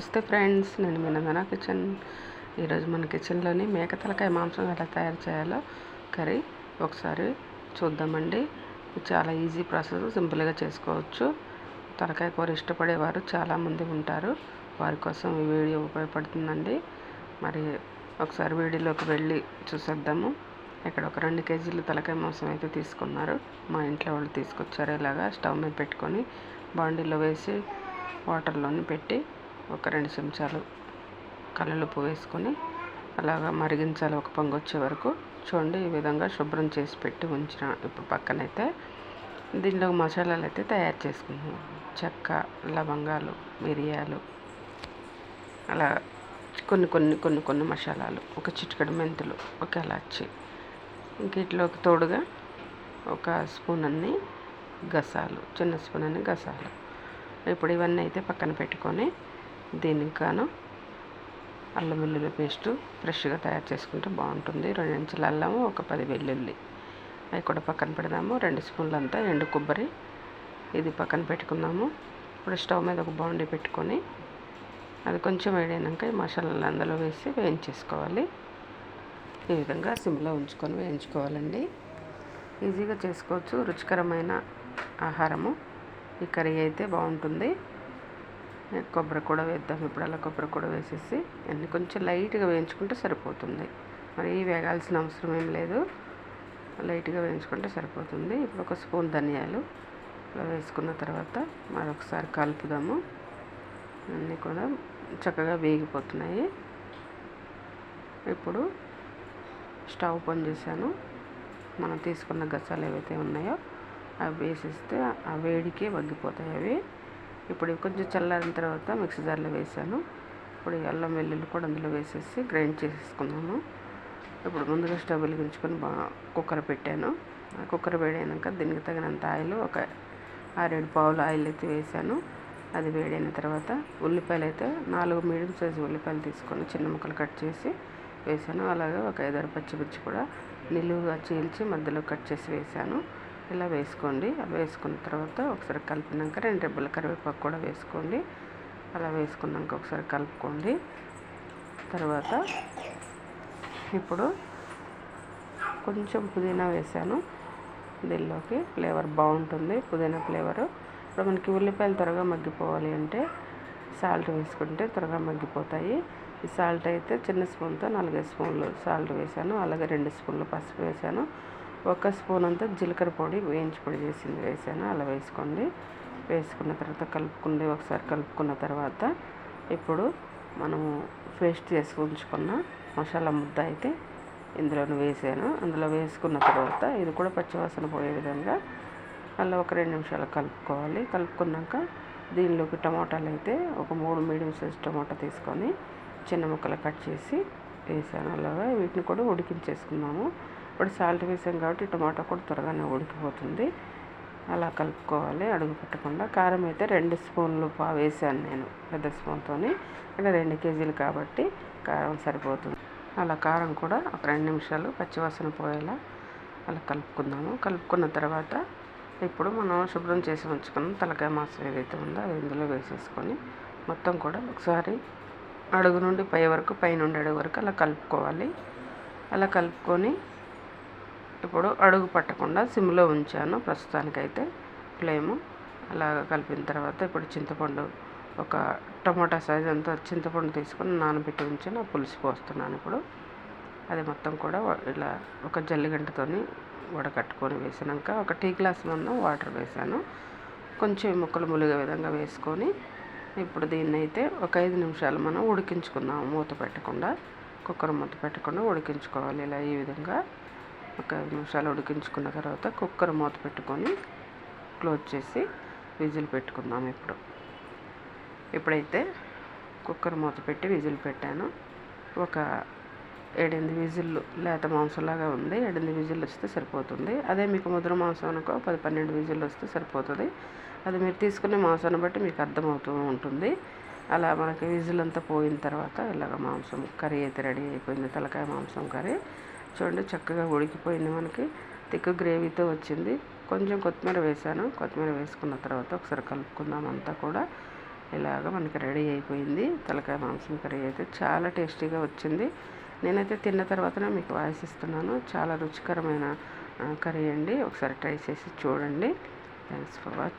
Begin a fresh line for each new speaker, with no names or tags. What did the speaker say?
నమస్తే ఫ్రెండ్స్ నేను మీ కిచెన్. ఈరోజు మన కిచెన్లోని మేక తలకాయ మాంసం ఎలా తయారు చేయాలో కర్రీ ఒకసారి చూద్దామండి. చాలా ఈజీ ప్రాసెస్ సింపుల్గా చేసుకోవచ్చు. తలకాయ కూర ఇష్టపడేవారు చాలామంది ఉంటారు. వారి కోసం ఈ వీడియో ఉపయోగపడుతుందండి. మరి ఒకసారి వీడియోలోకి వెళ్ళి చూసేద్దాము. ఇక్కడ ఒక రెండు కేజీలు తలకాయ మాంసం అయితే తీసుకున్నారు. మా ఇంట్లో వాళ్ళు తీసుకొచ్చారు ఇలాగా స్టవ్ మీద పెట్టుకొని బాండీలో వేసి వాటర్లోని పెట్టి ఒక రెండు చెంచాలు కల్లుప్పు వేసుకొని అలాగా మరిగించాలి. ఒక పొంగు వచ్చే వరకు చూడండి ఈ విధంగా శుభ్రం చేసి పెట్టి ఉంచిన ఇప్పుడు పక్కనైతే దీనిలో మసాలాలు అయితే తయారు చేసుకుందాం చెక్క లవంగాలు మిరియాలు అలా కొన్ని కొన్ని కొన్ని కొన్ని మసాలాలు ఒక చిటికెడు మెంతులు ఒక ఎలాచి. ఇంకిట్లోకి తోడుగా ఒక స్పూన్ అన్ని గసాలు చిన్న స్పూన్ అన్ని గసాలు. ఇప్పుడు ఇవన్నీ అయితే పక్కన పెట్టుకొని దీనికి గాను అల్లం వెల్లుల్లి పేస్టు ఫ్రెష్గా తయారు చేసుకుంటే బాగుంటుంది. రెండు ఇంచుల అల్లము ఒక పది వెల్లుల్లి. అవి కూడా పక్కన పెడదాము. రెండు స్పూన్లు అంతా ఎండు కొబ్బరి ఇది పక్కన పెట్టుకుందాము. ఇప్పుడు స్టవ్ మీద ఒక బౌండీ పెట్టుకొని అది కొంచెం వేడైనాక ఈ మసాలాలు అందులో వేసి వేయించేసుకోవాలి. ఈ విధంగా సిమ్లో ఉంచుకొని వేయించుకోవాలండి. ఈజీగా చేసుకోవచ్చు. రుచికరమైన ఆహారము. ఈ కర్రీ అయితే బాగుంటుంది. కొబ్బరి కూడా వేద్దాం. ఇప్పుడు అలా కొబ్బరి కూడా వేసేసి అన్ని కొంచెం లైట్గా వేయించుకుంటే సరిపోతుంది. మరి వేగాల్సిన అవసరం ఏం లేదు. లైట్గా వేయించుకుంటే సరిపోతుంది. ఇప్పుడు ఒక స్పూన్ ధనియాలు అలా వేసుకున్న తర్వాత మరొకసారి కలుపుదాము. అన్నీ కూడా చక్కగా వేగిపోతున్నాయి. ఇప్పుడు స్టవ్ పని చేశాను. మనం తీసుకున్న గసాలు ఏవైతే ఉన్నాయో అవి వేసేస్తే ఆ వేడికి వగ్గిపోతాయి అవి. ఇప్పుడు కొంచెం చల్లారిన తర్వాత మిక్సీ జార్లో వేసాను. ఇప్పుడు అల్లం వెల్లుల్లి కూడా అందులో వేసేసి గ్రైండ్ చేసేసుకున్నాము ఇప్పుడు ముందుగా స్టవ్ వెలిగించుకొని బాగా కుక్కర్ పెట్టాను. కుక్కర్ వేడైనాక దీనికి తగినంత ఆయిల్ ఒక ఆరేడు పావులు ఆయిల్ అయితే వేసాను. అది వేడైన తర్వాత ఉల్లిపాయలు అయితే నాలుగు మీడియం సైజు ఉల్లిపాయలు తీసుకొని చిన్న ముక్కలు కట్ చేసి వేసాను. అలాగే ఒక ఐదారు పచ్చిమిర్చి కూడా నిలువుగా చీల్చి మధ్యలో కట్ చేసి వేసాను. ఇలా వేసుకోండి. అలా వేసుకున్న తర్వాత ఒకసారి కలిపినాక రెండు రెబ్బల కరివేపాకు కూడా వేసుకోండి. అలా వేసుకున్నాక ఒకసారి కలుపుకోండి. తర్వాత ఇప్పుడు కొంచెం పుదీనా వేసాను. దీనిలోకి ఫ్లేవర్ బాగుంటుంది. పుదీనా ఫ్లేవరు. ఇప్పుడు మనకి ఉల్లిపాయలు త్వరగా మగ్గిపోవాలి అంటే సాల్ట్ వేసుకుంటే త్వరగా మగ్గిపోతాయి. ఈ సాల్ట్ అయితే చిన్న స్పూన్తో నాలుగైదు స్పూన్లు సాల్ట్ వేసాను. అలాగే రెండు స్పూన్లు పసుపు వేసాను. ఒక స్పూన్ అంతా జీలకర్ర పొడి వేయించి పొడి చేసింది. వేసాను. అలా వేసుకోండి. వేసుకున్న తర్వాత కలుపుకుంది ఒకసారి కలుపుకున్న తర్వాత ఇప్పుడు మనము పేస్ట్ చేసి ఉంచుకున్న మసాలా ముద్ద అయితే ఇందులో వేసాను. అందులో వేసుకున్న తర్వాత ఇది కూడా పచ్చివాసన పోయే విధంగా అలా ఒక రెండు నిమిషాలు కలుపుకోవాలి. కలుపుకున్నాక దీనిలోకి టమాటాలు అయితే ఒక మూడు మీడియం సైజ్ టమాటా తీసుకొని చిన్న ముక్కలు కట్ చేసి వేసాను. అలాగా వీటిని కూడా ఉడికించేసుకున్నాము. ఇప్పుడు సాల్ట్ వేసాం కాబట్టి టమాటా కూడా త్వరగానే ఉడికిపోతుంది. అలా కలుపుకోవాలి అడుగు పెట్టకుండా. కారం అయితే రెండు స్పూన్లు పా వేసాను నేను పెద్ద స్పూన్తో అంటే రెండు కేజీలు కాబట్టి కారం సరిపోతుంది. అలా కారం కూడా ఒక రెండు నిమిషాలు పచ్చివాసన పోయేలా అలా కలుపుకుందాము. కలుపుకున్న తర్వాత ఇప్పుడు మనం శుభ్రం చేసి ఉంచుకున్న తలకాయ మాంసం ఏదైతే ఉందో అది ఇందులో వేసేసుకొని మొత్తం కూడా ఒకసారి అడుగు నుండి పై వరకు పై నుండి అడుగు వరకు అలా కలుపుకోవాలి. అలా కలుపుకొని ఇప్పుడు అడుగు పట్టకుండా సిమ్లో ఉంచాను ప్రస్తుతానికైతే ఫ్లేము. అలాగ కలిపిన తర్వాత ఇప్పుడు చింతపండు ఒక టమాటా సైజ్ అంతా చింతపండు తీసుకొని నానబెట్టి ఉంచి నా పులుసు పోస్తున్నాను ఇప్పుడు. అది మొత్తం కూడా ఇలా ఒక జల్లిగంటతో వడకట్టుకొని వేసినాక ఒక టీ గ్లాస్ మందం వాటర్ వేసాను. కొంచెం ముక్కలు ములిగే విధంగా వేసుకొని ఇప్పుడు దీన్ని అయితే ఒక ఐదు నిమిషాలు మనం ఉడికించుకుందాం. మూత పెట్టకుండా కుక్కర్ మూత పెట్టకుండా ఉడికించుకోవాలి. ఇలా ఈ విధంగా ఒక ఐదు నిమిషాలు ఉడికించుకున్న తర్వాత కుక్కర్ మూత పెట్టుకొని క్లోజ్ చేసి విజిల్ పెట్టుకుందాం ఇప్పుడు. ఇప్పుడైతే కుక్కర్ మూత పెట్టి విజిల్ పెట్టాను. ఒక ఏడెనిమిది విజిల్లు లేత మాంసంలాగా ఉంది. ఏడెనిమిది విజిల్లు వస్తే సరిపోతుంది. అదే మీకు ముద్ర మాంసం అనుకో పది పన్నెండు విజిల్లు వస్తే సరిపోతుంది. అది మీరు తీసుకునే మాంసాన్ని బట్టి మీకు అర్థమవుతూ ఉంటుంది. అలా మనకి విజిల్ అంతా పోయిన తర్వాత ఇలాగ మాంసం కర్రీ అయితే రెడీ అయిపోయింది. తలకాయ మాంసం కర్రీ. చూడండి చక్కగా ఉడికిపోయింది మనకి. థిక్ గ్రేవీతో వచ్చింది. కొంచెం కొత్తిమీర వేసాను కొత్తిమీర వేసుకున్న తర్వాత ఒకసారి కలుపుకుందాం అంతా కూడా. ఇలాగ మనకి రెడీ అయిపోయింది. తలకాయ మాంసం కర్రీ అయితే చాలా టేస్టీగా వచ్చింది. నేనైతే తిన్న తర్వాతనే మీకు వాయిస్ ఇస్తున్నాను. చాలా రుచికరమైన కర్రీ అండి. ఒకసారి ట్రై చేసి చూడండి. Thanks for watch.